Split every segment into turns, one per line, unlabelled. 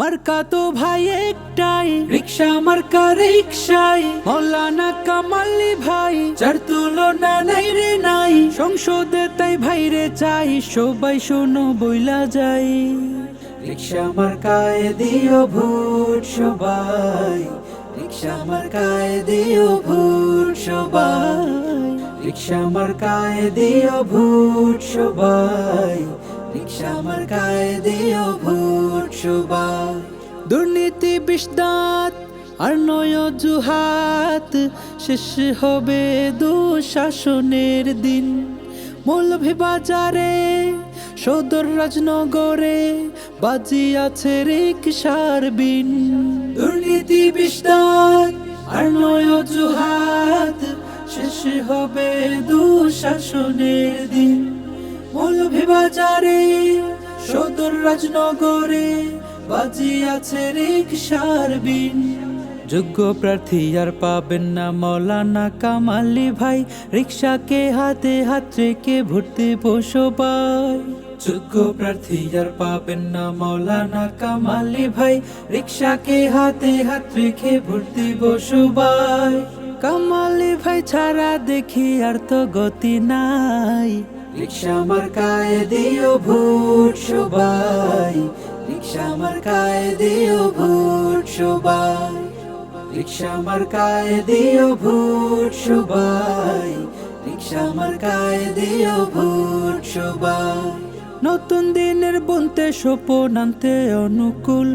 মার্কা তো ভাই একটাই, রিক্সা মার্কা রিক্সাই। মৌলানা কামালি ভাই, যার তুলনা নাই রে নাই, সংসদে তাই ভাই রে চাই, সবাই শোনো বইলা যাই। রিক্সা মার্কায় দিও ভোট সবাই, রিক্সা মার্কায় দিও ভোট সবাই। রিক্সা মার্কায় দিও ভোট সবাই, রিক্সা মার্কায় দিও ভোট সবাই দুর্নীতি, বিষদাত আর নয় জুহাত শেষ হবে দুঃশাসনের দিন। মৌলভী বাজারে সদর রাজনগরে বাজি আছে রিক্সার বিন। দুর্নীতি বিস্তার আর নয় জুহাত শেষ হবে দুঃশাসনের দিন। মৌলভী বাজারে সদর রাজনগরে বাজি আছে রিক্সার বিন। যোগ্য প্রার্থী আর পাবেন না মৌলানা কামালি ভাই। রিক্সাকে হাতে হাত রেখে ভর্তি সবাই যোগ্য প্রার্থী আর পাবেন না মৌলানা কামালি ভাই। রিক্সাকে হাতে হাত রেখে ভর্তি সবাই কামালি ভাই ছাড়া দেখি আর তো গতি নাই। রিক্সা মার্কায় দিও ভোট সবাই। রিক্সা মার্কায় দিও ভোট সবাই। রিক্সা মার্কায় দিও ভোট সবাই। রিক্সা মার্কায় দিও ভোট সবাই। নতুন দিনের বনতে সোপন আনতে অনুকূল।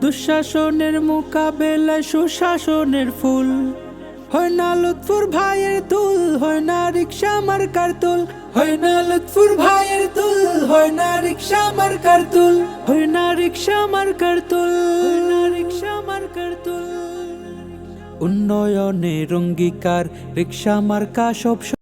দুঃশাসনের মোকাবেলায় সুশাসনের ফুল। হয় না লুৎফুর ভাইয়ের তুল হয় না রিক্সা মার্কার তুল হয় না লুৎফুর ভাইয়ের তুল হয় না রিক্সা মার্কার তুল হয় না রিক্সা মার্কার তুল না রিক্সা উন্নয়নের অঙ্গীকার রিক্সা মার্কা সব